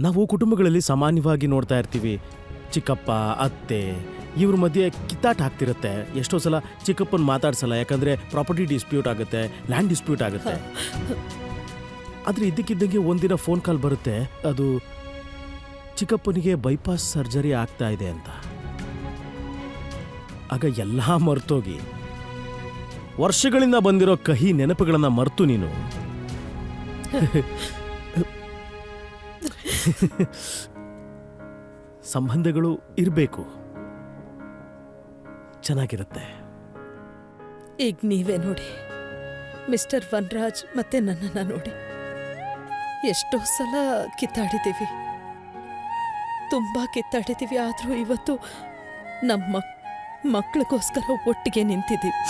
ನಾವು ಕುಟುಂಬಗಳಲ್ಲಿ ಸಾಮಾನ್ಯವಾಗಿ ನೋಡ್ತಾ ಇರ್ತೀವಿ. ಚಿಕ್ಕಪ್ಪ, ಅತ್ತೆ, ಇವ್ರ ಮಧ್ಯೆ ಕಿತ್ತಾಟ ಆಗ್ತಿರುತ್ತೆ. ಎಷ್ಟೋ ಸಲ ಚಿಕ್ಕಪ್ಪನ ಮಾತಾಡ್ಸಲ್ಲ, ಯಾಕಂದ್ರೆ ಪ್ರಾಪರ್ಟಿ ಡಿಸ್ಪ್ಯೂಟ್ ಆಗುತ್ತೆ ಲ್ಯಾಂಡ್ ಡಿಸ್ಪ್ಯೂಟ್ ಆಗುತ್ತೆ. ಆದ್ರೆ ಇದ್ದಕ್ಕಿದ್ದಂಗೆ ಒಂದಿನ ಫೋನ್ ಕಾಲ್ ಬರುತ್ತೆ. ಅದು ಚಿಕ್ಕಪ್ಪನಿಗೆ ಬೈಪಾಸ್ ಸರ್ಜರಿ ಆಗ್ತಾ ಇದೆ ಅಂತ. ಆಗ ಎಲ್ಲ ಮರ್ತೋಗಿ. ವರ್ಷಗಳಿಂದ ಬಂದಿರೋ ಕಹಿ ನೆನಪುಗಳನ್ನ ಮರ್ತು ನೀನು. ಸಂಬಂಧಗಳು ಇರಬೇಕು. ಚೆನ್ನಾಗಿರುತ್ತೆ. ಈಗ ನೀವೇ ನೋಡಿ. ಮಿಸ್ಟರ್ ವನ್ರಾಜ್ ಮತ್ತೆ ನನ್ನನ್ನು ನೋಡಿ. ಎಷ್ಟೋ ಸಲ ಕಿತ್ತಾಡಿದ್ದೀವಿ. ತುಂಬ ಕಿತ್ತಾಡಿದ್ದೀವಿ, ಆದರೂ ಇವತ್ತು ನಮ್ಮ ಮಕ್ಕಳಿಗೋಸ್ಕರ ಒಟ್ಟಿಗೆ ನಿಂತಿದ್ದೀವಿ.